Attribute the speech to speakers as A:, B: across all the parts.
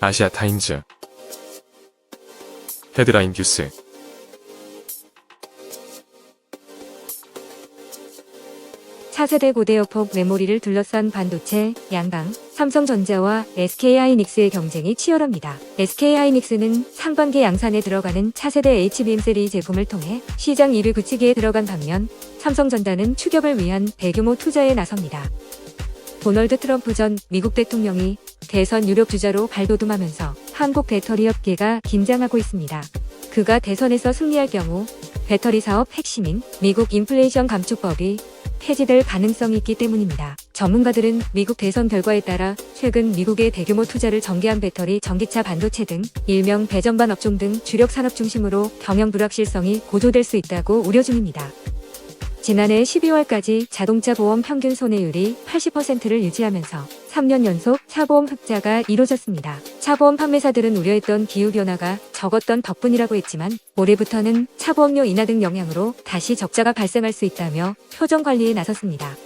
A: 아시아 타임즈 헤드라인 뉴스
B: 차세대 고대역폭 메모리를 둘러싼 반도체, 양강, 삼성전자와 SK하이닉스의 경쟁이 치열합니다. SK하이닉스는 상반기 양산에 들어가는 차세대 HBM 세리 제품을 통해 시장 1위 굳히기에 들어간 반면 삼성전자는 추격을 위한 대규모 투자에 나섭니다. 도널드 트럼프 전 미국 대통령이 대선 유력 주자로 발돋움하면서 한국 배터리 업계가 긴장하고 있습니다. 그가 대선에서 승리할 경우 배터리 사업 핵심인 미국 인플레이션 감축법이 폐지될 가능성이 있기 때문입니다. 전문가들은 미국 대선 결과에 따라 최근 미국의 대규모 투자를 전개한 배터리, 전기차, 반도체 등 일명 배전반 업종 등 주력 산업 중심으로 경영 불확실성이 고조될 수 있다고 우려 중입니다. 지난해 12월까지 자동차 보험 평균 손해율이 80%를 유지하면서 3년 연속 차보험 흑자가 이뤄졌습니다. 차보험 판매사들은 우려했던 기후변화가 적었던 덕분이라고 했지만 올해부터는 차보험료 인하 등 영향으로 다시 적자가 발생할 수 있다며 표정 관리에 나섰습니다.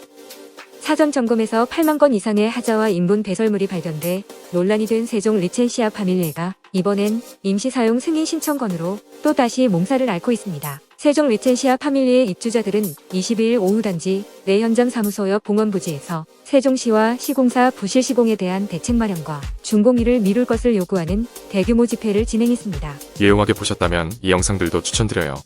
B: 사전 점검에서 8만 건 이상의 하자와 인분 배설물이 발견돼 논란이 된 세종 리첸시아 파밀리에가 이번엔 임시 사용 승인 신청 건으로 또다시 몸살을 앓고 있습니다. 세종 리첸시아 파밀리의 입주자들은 22일 오후 단지 내 현장 사무소 옆 공원부지에서 세종시와 시공사 부실 시공에 대한 대책 마련과 준공일을 미룰 것을 요구하는 대규모 집회를 진행했습니다.
A: 유용하게 보셨다면 이 영상들도 추천드려요.